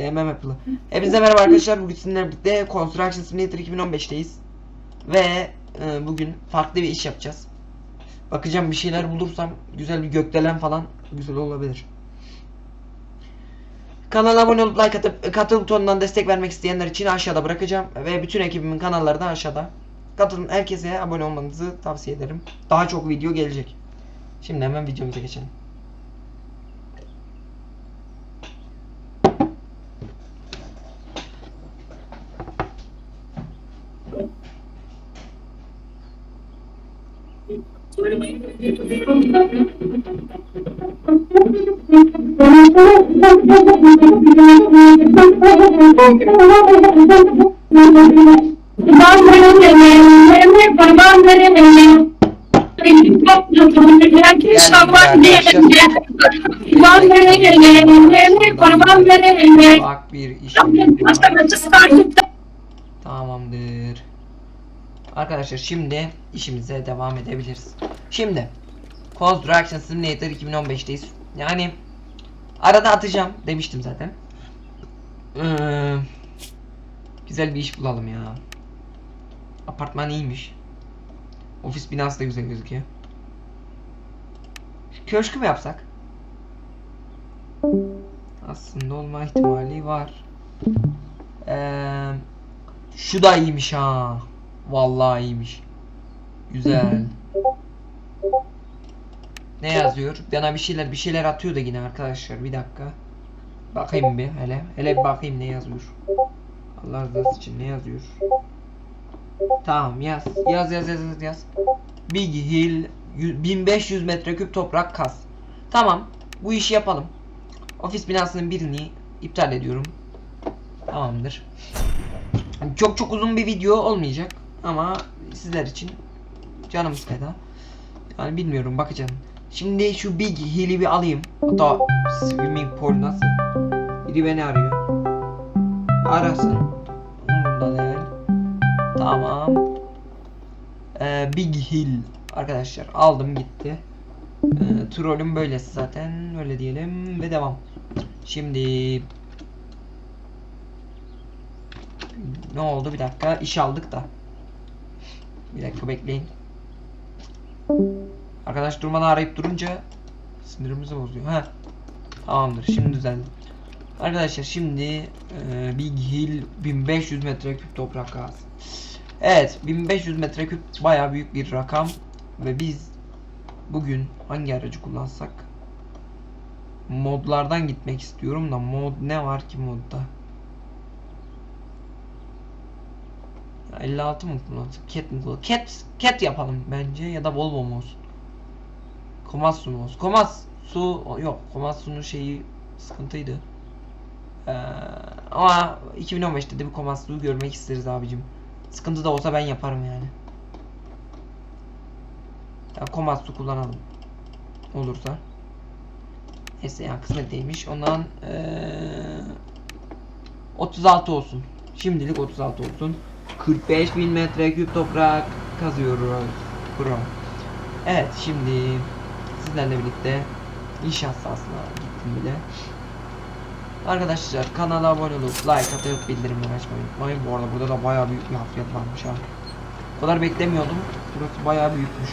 Sevmem Apple'ı. Hepinize merhaba arkadaşlar. Bugün sizinle birlikte Construction Simulator 2015'teyiz. Ve e, bugün farklı bir iş yapacağız. Bakacağım bir şeyler bulursam güzel bir gökdelen falan güzel olabilir. Kanala abone olup like atıp katıl butonundan destek vermek isteyenler için aşağıda bırakacağım. Ve bütün ekibimin kanalları da aşağıda. Katılın herkese abone olmanızı tavsiye ederim. Daha çok video gelecek. Şimdi hemen videomuza geçelim. Bak bir iş. Tamamdır. Arkadaşlar şimdi işimize devam edebiliriz. Şimdi Construction Simulator 2015'teyiz. Yani arada atacağım demiştim zaten. Ee, güzel bir iş bulalım ya. Apartman iyiymiş. Ofis binası da güzel gözüküyor. Köşkü mü yapsak? Aslında olma ihtimali var. Eee şu da iyiymiş ha. Vallahi iyiymiş. Güzel. Ne yazıyor? Bana bir şeyler bir şeyler atıyor da yine arkadaşlar. Bir dakika. Bakayım bir hele. Hele bir bakayım ne yazıyor. Allah rızası için ne yazıyor? Tamam yaz. Yaz yaz yaz yaz yaz. Big Hill yü- 1500 metreküp toprak kaz. Tamam. Bu işi yapalım. Ofis binasının birini iptal ediyorum. Tamamdır. Çok çok uzun bir video olmayacak ama sizler için canımız feda. Yani bilmiyorum bakacağım. Şimdi şu Big Hill'i bir alayım. Hatta swimming pool nasıl? Biri beni arıyor. Arasın. Umurumda değil. Tamam. Ee, Big Hill arkadaşlar aldım gitti. Ee, trollüm böylesi zaten öyle diyelim ve devam. Şimdi ne oldu bir dakika iş aldık da. Bir dakika bekleyin. Arkadaş durmadan arayıp durunca sinirimizi bozuyor. Ha. Tamamdır şimdi düzeldi. Arkadaşlar şimdi e, Big Hill 1500 metreküp toprak gaz. Evet 1500 metreküp baya büyük bir rakam ve biz bugün hangi aracı kullansak modlardan gitmek istiyorum da mod ne var ki modda? Ya 56 mı kullansak? Cat mi kullansak? Cat, cat yapalım bence ya da Volvo mu olsun? Komatsu mu? Komatsu yok Komatsu'nun şeyi sıkıntıydı. Ee, ama 2015'te de bir Komatsu'yu görmek isteriz abicim. Sıkıntı da olsa ben yaparım yani. Ya Komatsu kullanalım. Olursa. Neyse ya kısmet değilmiş. Ondan ee, 36 olsun. Şimdilik 36 olsun. 45 bin metreküp toprak kazıyoruz. Pro. Evet şimdi sizlerle birlikte inşaat sahasına gittim bile. Arkadaşlar kanala abone olup like atıp bildirimleri açmayı unutmayın. Bu arada burada da bayağı büyük bir hafriyat varmış ha. O kadar beklemiyordum. Burası bayağı büyükmüş.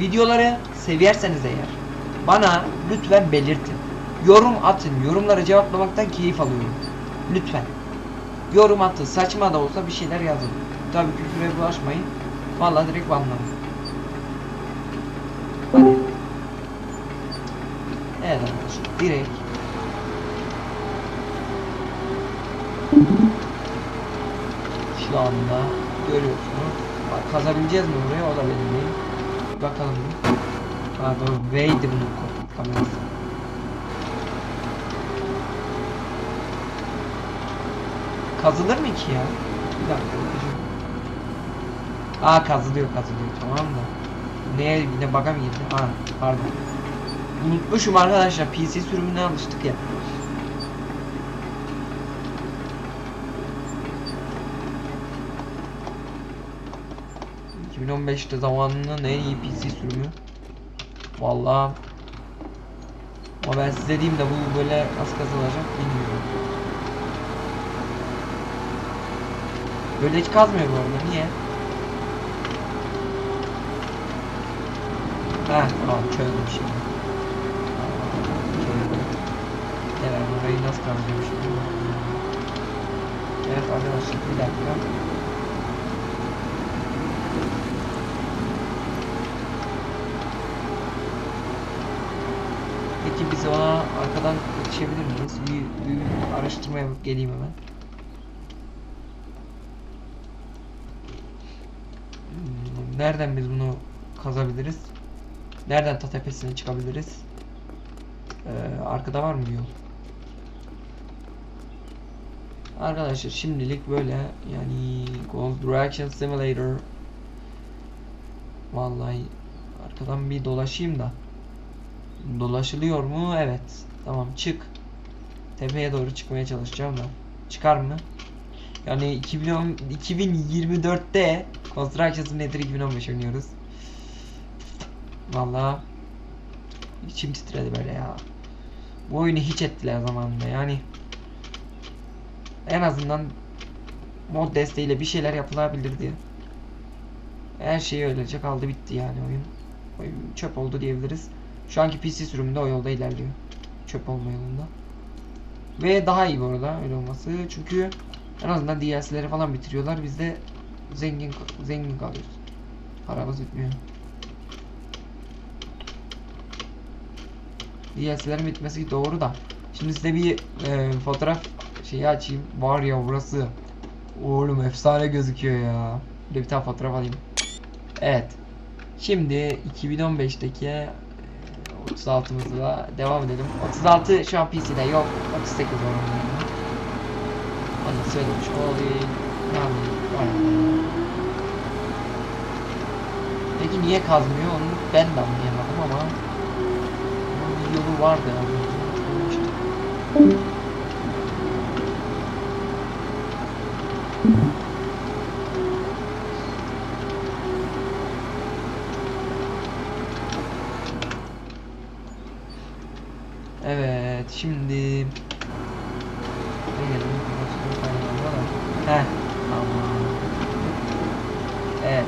Videoları severseniz eğer bana lütfen belirtin. Yorum atın. Yorumlara cevaplamaktan keyif alıyorum. Lütfen. Yorum atın. Saçma da olsa bir şeyler yazın. Tabii küfüre bulaşmayın. Vallahi direkt banlarım. Evet. Direkt. Şu anda görüyorsunuz. Bak, kazabileceğiz mi buraya? O da belli değil. Bakalım. doğru. V'ydi bunun kamerası. Kazılır mı ki ya? Bir dakika. bakacağım. Aa kazılıyor kazılıyor tamam da. Neye yine bug'a mı? Aa pardon. Unutmuşum arkadaşlar PC sürümüne alıştık ya. ...2015'te zamanının en iyi PC sürümü. Vallahi. Ama ben size diyeyim de bu böyle nasıl kazılacak bilmiyorum. Böyle hiç kazmıyor bu arada niye? Heh tamam çözdüm şimdi. Burayı nasıl şimdi? Evet arkadaşlar bir dakika. Peki biz ona arkadan yetişebilir miyiz? Bir, bir araştırma geleyim hemen. Hmm, Nereden biz bunu kazabiliriz? Nereden ta tepesine çıkabiliriz? Ee, arkada var mı bir yol? Arkadaşlar şimdilik böyle yani Gold Direction Simulator Vallahi arkadan bir dolaşayım da Dolaşılıyor mu? Evet. Tamam çık. Tepeye doğru çıkmaya çalışacağım da. Çıkar mı? Yani 2010, 2024'te Construction Simulator 2015 oynuyoruz. Vallahi içim titredi böyle ya. Bu oyunu hiç ettiler zamanında yani. En azından mod desteğiyle bir şeyler yapılabilirdi. Her şey öylece kaldı bitti yani oyun. Oyun çöp oldu diyebiliriz. Şu anki PC sürümünde o yolda ilerliyor. Çöp olma yolunda. Ve daha iyi bu arada öyle olması. Çünkü en azından DLC'leri falan bitiriyorlar. Biz de zengin zengin kalıyoruz. Paramız bitmiyor. DLC'lerin bitmesi doğru da. Şimdi size bir e, fotoğraf şeyi açayım. Var ya burası. Oğlum efsane gözüküyor ya. Bir tane fotoğraf alayım. Evet. Şimdi 2015'teki e, 36'mızla devam edelim. 36 şu an PC'de yok. 38 oranında. Onu söylemiş olayım. Yani. Peki niye kazmıyor onu ben de anlayamadım ama bunun bir yolu vardı yani. Evet şimdi ne gelelim? Heh tamam. Evet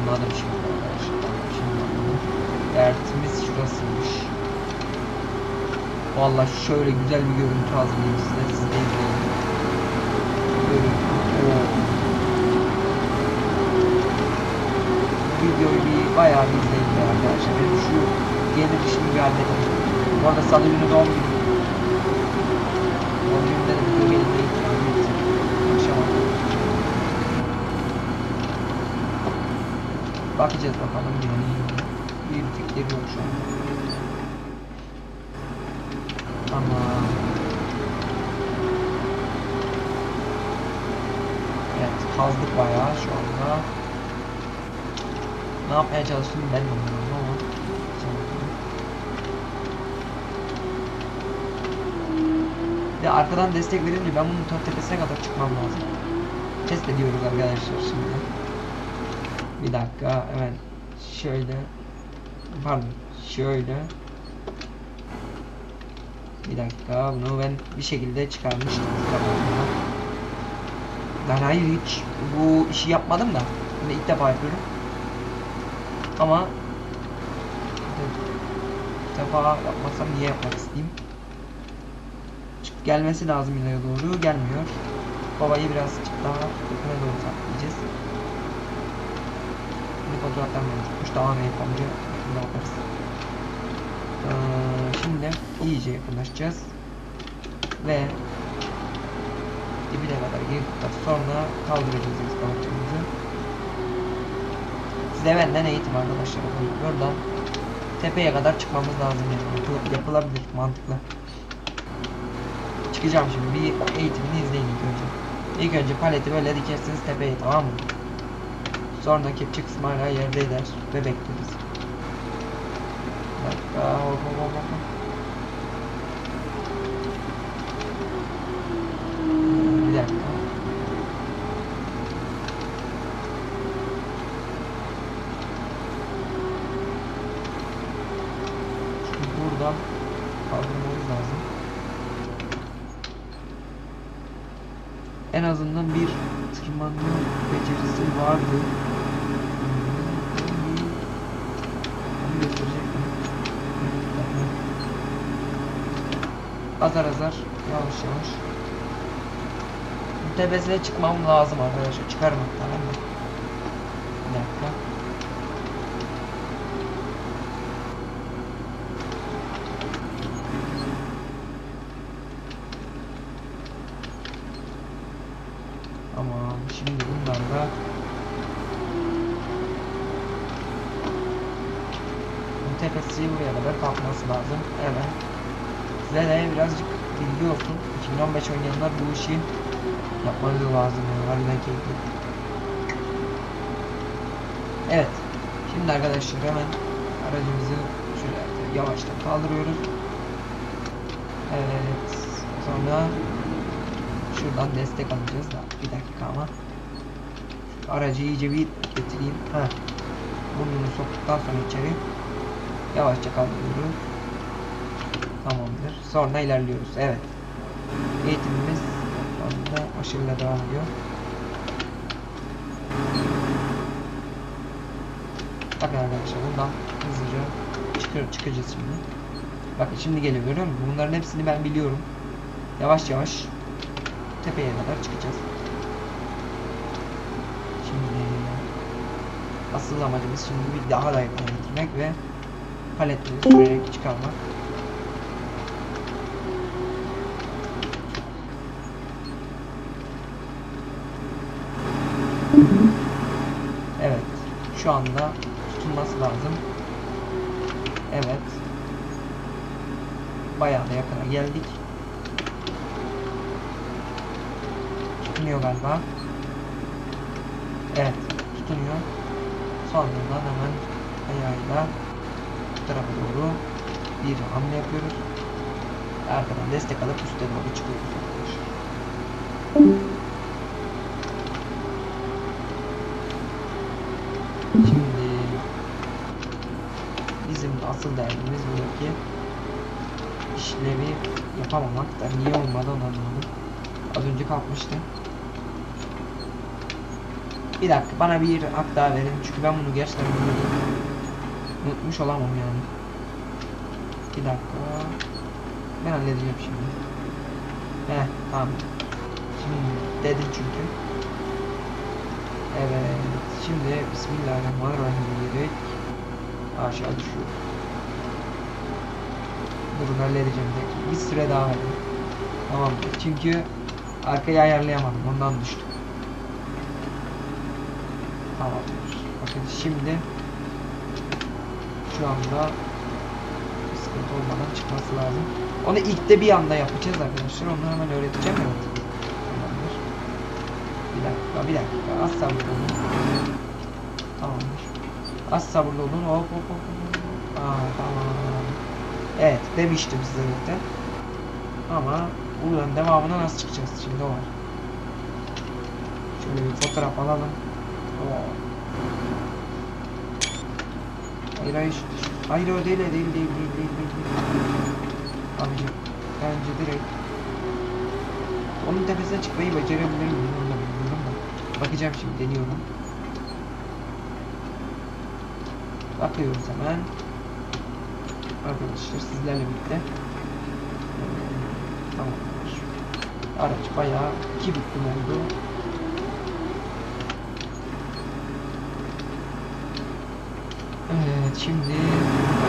anladım şimdi Şimdi. Dertimiz şurasıymış. Vallahi şöyle güzel bir görüntü hazırlayayım size. Siz de izleyin. Görüntü. Oo. Videoyu bir bayağı bir izleyin arkadaşlar. Benim şu gelir işimi bir halledelim. Bu arada salı günü doğum günü. Doğum günümde de video gelince ikram edeceğim. Akşam oldu. Bakacağız bakalım yani. Bir fikir yok şu an. Ama Evet kazdık bayağı şu anda. Ne yapmaya çalıştım ben de bilmiyorum ama. De arkadan destek verince ben bunun ta tepesine kadar çıkmam lazım. Test ediyoruz arkadaşlar şimdi. Bir dakika hemen şöyle pardon şöyle bir dakika bunu ben bir şekilde çıkarmıştım. Ben hayır hiç bu işi yapmadım da bunu ilk defa yapıyorum. Ama ilk defa yapmasam niye yapmak isteyeyim? Gelmesi lazım ileriye doğru gelmiyor. Babayı biraz daha yakına doğru saklayacağız. Fotoğraftan mevcutmuş. Daha ne? Şimdi bakarız. Ee, şimdi iyice yakınlaşacağız. Ve dibine kadar girdikten sonra kaldıracağız istasyonumuzu. Size benden eğitim arkadaşlar. Buradan tepeye kadar çıkmamız lazım yani. Yapı- Yapılabilir mantıklı. Çıkacağım şimdi bir eğitimini izleyin ilk önce. İlk önce paleti böyle dikersiniz tepeye tamam mı? Sonra kepçe kısmı hala yerde eder ve bekleriz. Dakika hop hop hop hop. Lazım. en azından bir tırmanma becerisi vardı. Onu gösterecek mi? Azar azar yavaş yavaş. Tepesine çıkmam lazım arkadaşlar. Çıkarım hatta ben. Bir dakika. Tamam şimdi bunlarla bu tepesi buraya kadar kalkması lazım. Evet. Size de birazcık bilgi olsun. 2015 oynayanlar bu işi yapmanız lazım yani harbiden keyifli. Evet. Şimdi arkadaşlar hemen aracımızı şöyle yavaştan kaldırıyoruz. Evet. Sonra şuradan destek alacağız da bir dakika ama Şu aracı iyice bir getireyim. Ha. Burnunu soktuktan sonra içeri yavaşça kaldırıyoruz. Tamamdır. Sonra ilerliyoruz. Evet. Eğitimimiz aşırıyla devam ediyor. Bakın arkadaşlar buradan hızlıca çıkıyor, çıkacağız şimdi. Bakın şimdi geliyor görüyor musun? Bunların hepsini ben biliyorum. Yavaş yavaş tepeye kadar çıkacağız. Şimdi asıl amacımız şimdi bir daha da yakına getirmek ve paletleri sürerek çıkarmak. Evet. Şu anda tutulması lazım. Evet. Bayağı da yakına geldik. Tutunuyor galiba. Evet. Tutunuyor. Sonradan hemen ayağıyla tarafa doğru bir hamle yapıyoruz. Arkadan destek alıp üste doğru çıkıyoruz arkadaşlar. Şimdi bizim asıl derdimiz buradaki işlevi yapamamak da niye olmadı anlamadım. Az önce kalkmıştı. Bir dakika bana bir hak daha verin çünkü ben bunu gerçekten unuttum. Unutmuş olamam yani. Bir dakika. Ben halledeceğim şimdi. Heh tamam. Şimdi dedin çünkü. Evet. Şimdi Bismillahirrahmanirrahim diyerek aşağı düşüyor. Durun halledeceğim tek. Bir süre daha verin. Tamam. Çünkü arkayı ayarlayamadım. Ondan düştüm. Tamamdır. Bakın şimdi şu anda sıkıntı olmadan çıkması lazım. Onu ilk de bir anda yapacağız arkadaşlar. Onu hemen öğreteceğim evet. Tamamdır. Bir dakika, bir dakika. Az sabırlı olun. Tamamdır. Az sabırlı olun. Hop hop hop. Evet, demiştim size zaten. Ama buradan devamına nasıl çıkacağız? Şimdi o var. Şöyle bir fotoğraf alalım. Hayır hayır. Hayır o değil değil değil değil değil değil. Abicim bence direkt onun tepesine çıkmayı becerebilir miyim. Bakacağım şimdi deniyorum. Bakıyoruz hemen. Arkadaşlar sizlerle birlikte. Ee, tamamdır. Araç bayağı iki büklüm oldu. Evet şimdi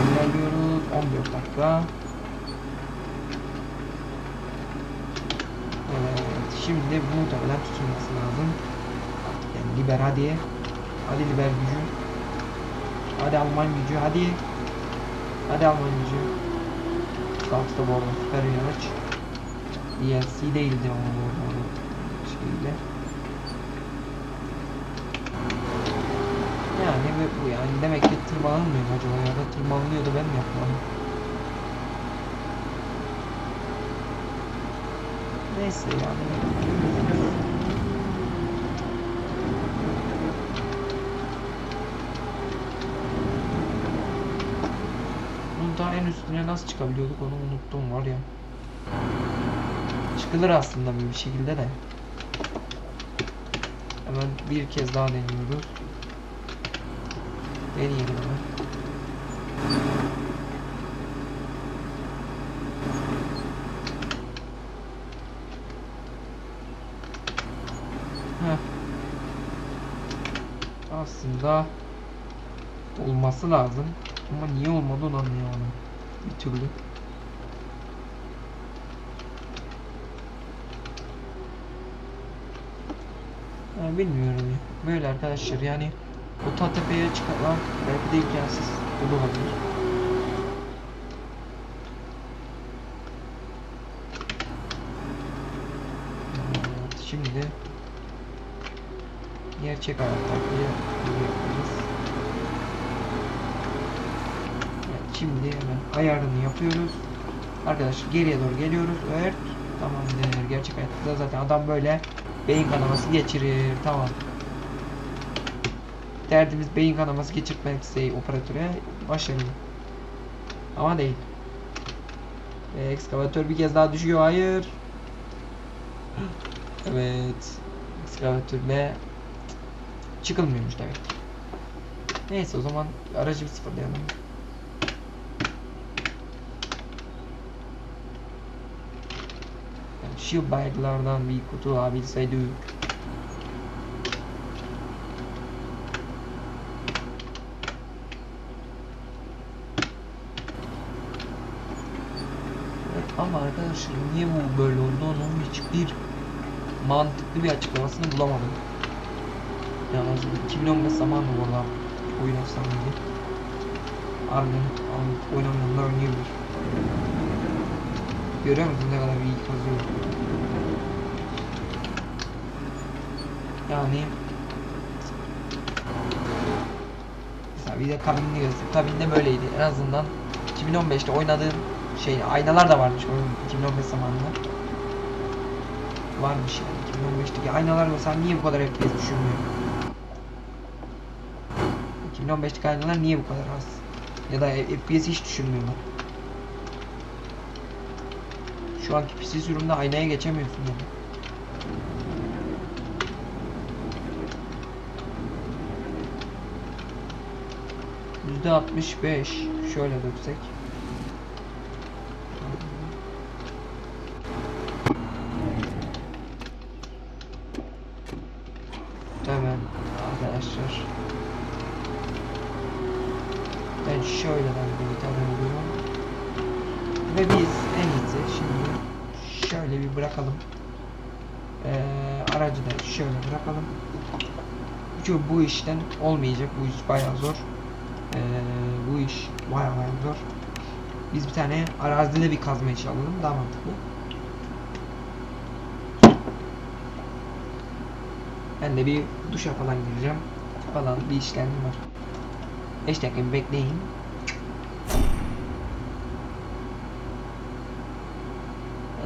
ilerliyoruz 14 dakika. Evet şimdi muhtemelen tutulması lazım. Yani liber hadi. Hadi liber gücü. Hadi Alman gücü hadi. Hadi Alman gücü. Kalktı bu arada süper araç. DLC değildi ama bu arada şeyle. Yani bu, yani demek ki tırmanılmıyor acaba ya da tırmanılıyordu ben mi yapmadım? Neyse yani. Bunun daha en üstüne nasıl çıkabiliyorduk onu unuttum var ya. Çıkılır aslında bir şekilde de. Hemen bir kez daha deniyoruz. Deneyelim hemen. Aslında olması lazım. Ama niye olmadı onu anlayamadım. Bir türlü. Ya bilmiyorum ya. Böyle arkadaşlar yani ta tepeye çıkartmak belki de imkansız. Olabilir. Evet, şimdi gerçek hayattaki gibi yapıyoruz. Evet, şimdi hemen ayarını yapıyoruz. Arkadaşlar geriye doğru geliyoruz. Evet. Tamamdır. Gerçek hayatta zaten adam böyle beyin kanaması geçirir. Tamam. Derdimiz beyin kanaması geçirtmekse operatöre başarılı. Ama değil. Ekskavatör bir kez daha düşüyor. Hayır. Evet. Ekskavatörle çıkılmıyormuş demek. Neyse o zaman aracı bir sıfırlayalım. Shield bike'lardan bir kutu alabilseydik. Evet, ama arkadaşlar niye bu böyle oldu onun hiçbir mantıklı bir açıklamasını bulamadım. Aslında 2015 zamanı orada oyun efsaneydi. Harbiden oynamayanlar oynayabilir. Görüyor musun ne kadar iyi kazıyor. Yani Mesela bir de kabinini göster. Kabinde böyleydi. En azından 2015'te oynadığım şey aynalar da varmış oyun 2015 zamanında. Varmış yani 2015'teki aynalar mesela niye bu kadar FPS düşürmüyor? 2015'teki aynalar niye bu kadar az? Ya da FPS hiç düşürmüyorlar. Şu anki PC sürümde aynaya geçemiyorsun yani. Yüzde 65 şöyle döksek. Hemen arkadaşlar. Ben şöyleden bir tane alıyorum. Ve biz en iyisi şimdi şöyle bir bırakalım. Ee, aracı da şöyle bırakalım. Çünkü bu işten olmayacak. Bu iş bayağı zor. Bayağı bayağı zor. Biz bir tane arazide bir kazma işi alalım. Daha mantıklı. Ben de bir duşa falan gireceğim. Falan bir işlemim var. 5 dakika bir bekleyin.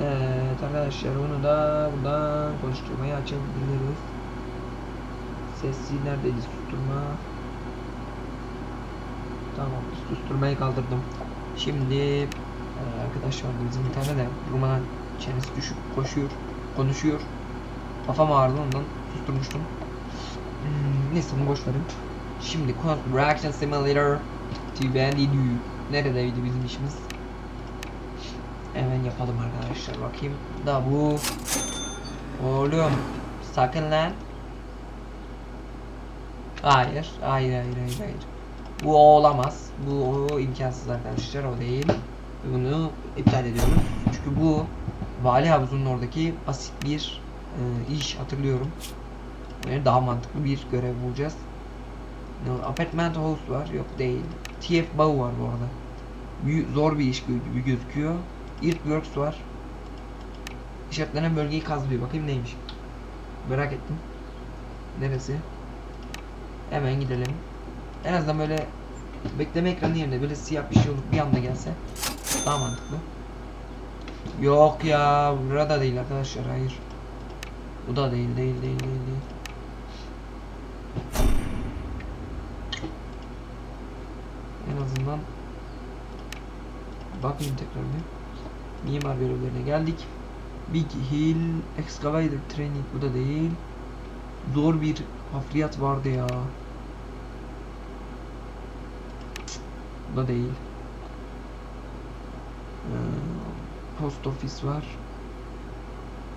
Evet arkadaşlar onu da buradan konuşturmayı açabiliriz. Sesi neredeydi susturma? Tamam susturmayı kaldırdım. Şimdi e, arkadaşlar bizim bir tane de durmadan çenesi düşüp koşuyor, konuşuyor. Kafam ağrıdı ondan susturmuştum. Hmm, neyse bunu boş verin. Şimdi Reaction Simulator TBND Neredeydi bizim işimiz? Hemen yapalım arkadaşlar bakayım. Da bu Oğlum sakın lan. Hayır, hayır, hayır, hayır, hayır. Bu olamaz. Bu o imkansız arkadaşlar, o değil. Bunu iptal ediyoruz. Çünkü bu vali havuzunun oradaki basit bir e, iş hatırlıyorum. Yani daha mantıklı bir görev bulacağız. No, apartment house var, yok değil. TF Bow var bu arada. Büyü- zor bir iş gibi gözüküyor. Earthworks var. İşaretlenen bölgeyi kazıyor. Bakayım neymiş. Merak ettim. Neresi? Hemen gidelim. En azından böyle bekleme ekranı yerine böyle siyah bir şey olup bir anda gelse daha mantıklı. Yok ya burada değil arkadaşlar hayır. Bu da değil değil değil değil değil. En azından bakayım tekrar bir. Mimar görevlerine geldik. Big Hill Excavator Training bu da değil. zor bir hafriyat vardı ya. Da değil. Ee, post office var.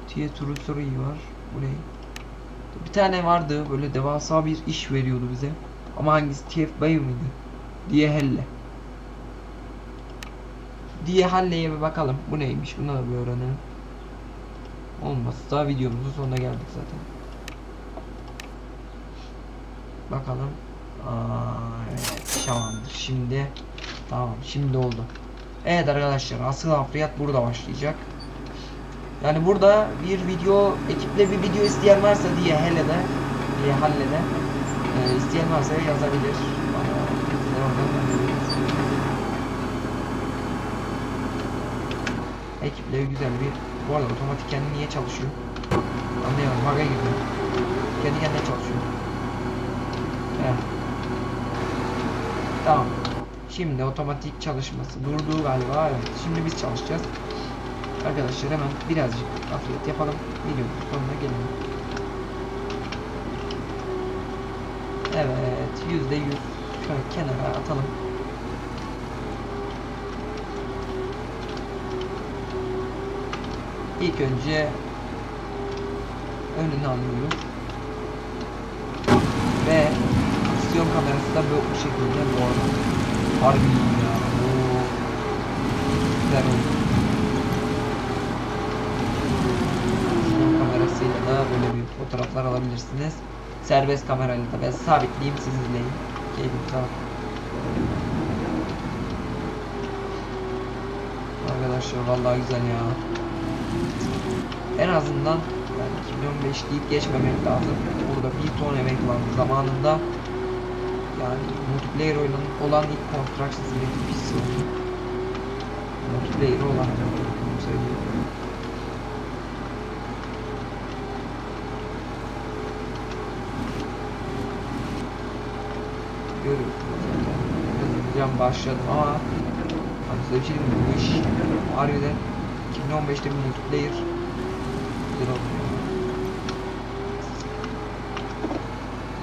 Tiyatrosory var. Bu ne? Bir tane vardı böyle devasa bir iş veriyordu bize. Ama hangisi TF Bay mıydı? Diye helle. Diye halleye bir bakalım. Bu neymiş? Buna da bir öğrenelim. Olmazsa videomuzun sonuna geldik zaten. Bakalım. Aa, tamamdır. Şimdi tamam şimdi oldu. Evet arkadaşlar asıl hafriyat burada başlayacak. Yani burada bir video ekiple bir video isteyen varsa diye hele de diye halle de e, isteyen varsa yazabilir. Ekiple güzel bir bu arada otomatik kendi niye çalışıyor? Anlayamadım. Bug'a girdi. Kendi kendine çalışıyor. Evet. Tamam. Şimdi otomatik çalışması durdu galiba. Evet. Şimdi biz çalışacağız. Arkadaşlar hemen birazcık afiyet yapalım. Videomuzun sonuna gelelim. Evet. Yüzde yüz. Şöyle kenara atalım. İlk önce önünü alıyoruz. Ve pozisyon kamerası da bu şekilde bu arada. Harbi iyi ya. Oo. Güzel oldu. Pozisyon kamerasıyla da böyle bir fotoğraflar alabilirsiniz. Serbest kamerayla da ben sabitleyeyim siz izleyin. Keyifli bak. Arkadaşlar vallahi güzel ya. En azından yani 2015 deyip geçmemek lazım. Burada bir ton emek var zamanında. Yani multiplayer oyunun olan ilk Construction Simulator PC oyunu. Multiplayer olan onu söyleyeyim. Görüyorsunuz. Hızlıca başladım ama hani size bir şey diyeyim? Bu iş harbiden 2015'te bir multiplayer güzel olmuyor.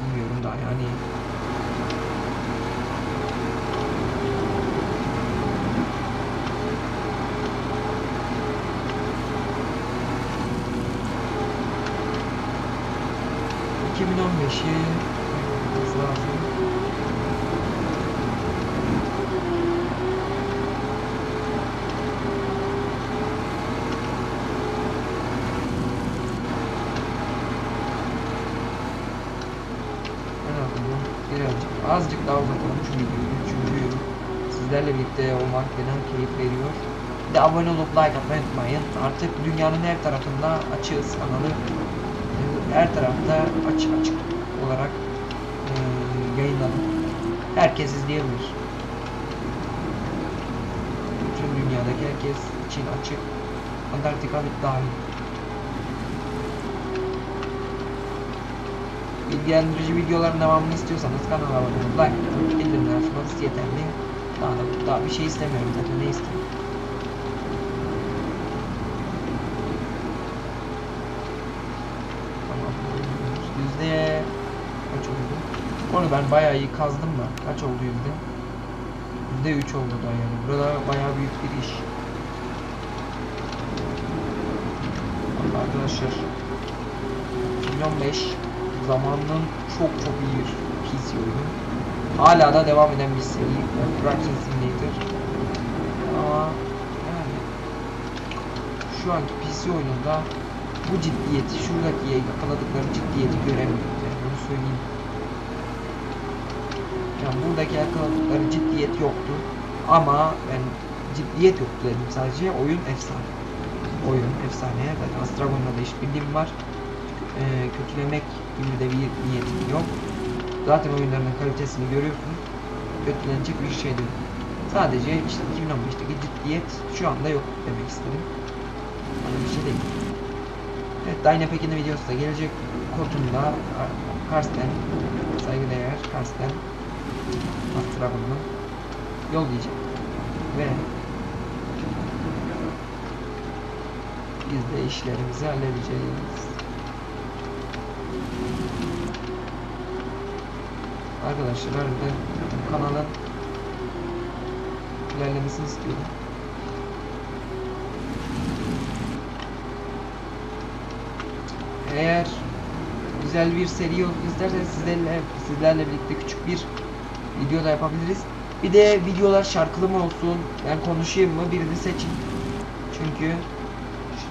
Bilmiyorum da yani ...2015'i... ...olması lazım. En azından birazcık azıcık daha uzatalım videoyu çünkü sizlerle birlikte olmak bana keyif veriyor. Bir de abone olup like atmayı unutmayın. Artık dünyanın her tarafında açığız kanalı. Ee, Her tarafta açık açık olarak e, yayınladım. Herkes izleyebilir. Bütün dünyadaki herkes için açık. Antarktika dahil. bilgilendirici videoların devamını istiyorsanız kanala abone olup like atıp bildirimleri açmanız yeterli. Daha da daha bir şey istemiyorum zaten ne isteyeyim. Tamam. Yüzde kaç oldu? Onu ben bayağı iyi kazdım da. Kaç oldu yüzde? Yüzde üç oldu da yani. Burada bayağı büyük bir iş. Vallahi arkadaşlar 2015 zamanının çok çok iyi bir PC oyunu. Hala da devam eden bir seri. Construction Simulator. Ama yani şu anki PC oyununda bu ciddiyeti, şuradaki yakaladıkları ciddiyeti göremiyorum. Yani bunu söyleyeyim. Yani buradaki yakaladıkları ciddiyet yoktu. Ama ben ciddiyet yoktu dedim sadece. Oyun efsane. Oyun efsane. Zaten Astragon'la da işbirliğim var. Ee, kötülemek gibi de bir niyetim yok. Zaten oyunların kalitesini görüyorsunuz. Kötülenecek bir şey değil. Sadece işte 2015'teki ciddiyet şu anda yok demek istedim. Öyle bir şey değil. Evet Dynapack'in de videosu da gelecek. Kodumda Karsten saygıdeğer Karsten Astragon'dan yollayacak. Ve biz de işlerimizi halledeceğiz. Arkadaşlar bu kanalın ilerlemesini istiyorum. Eğer güzel bir seri yol isterseniz sizlerle, sizlerle birlikte küçük bir video da yapabiliriz. Bir de videolar şarkılı mı olsun, ben konuşayım mı birini seçin. Çünkü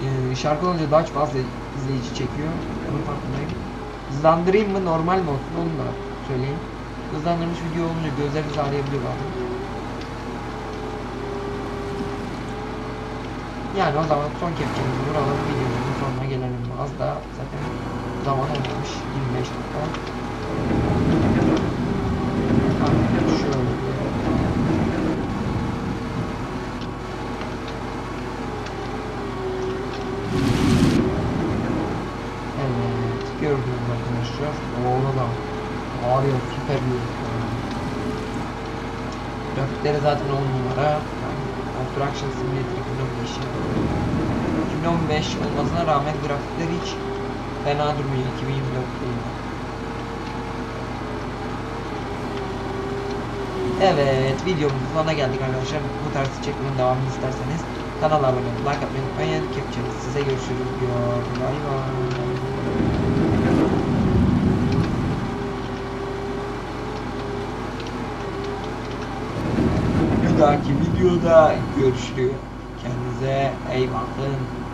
e, şarkı olunca daha fazla izleyici çekiyor. Onun farkındayım. Hızlandırayım mı normal mi olsun onu da söyleyeyim. Hızlandırmış video olunca gözleriniz ağrıyabiliyor bazen. Yani o zaman son kepçemizi vuralım videomuzun sonuna gelelim. Az da zaten zaman olmamış 25 dakika. Evet, gördünüz arkadaşlar. Oğlan da ağrıyor, süper bir Grafikleri zaten 10 numara. Construction Simulator 2015 2015 olmasına rağmen grafikler hiç fena durmuyor 2024 değil. Evet videomuzun sonuna geldik arkadaşlar. Bu tarz içeriklerin devamını isterseniz kanala abone olmayı, like atmayı unutmayın. Kepçeniz size görüşürüz diyor. Bay. Bir dahaki videoda görüşürüz. Kendinize iyi bakın.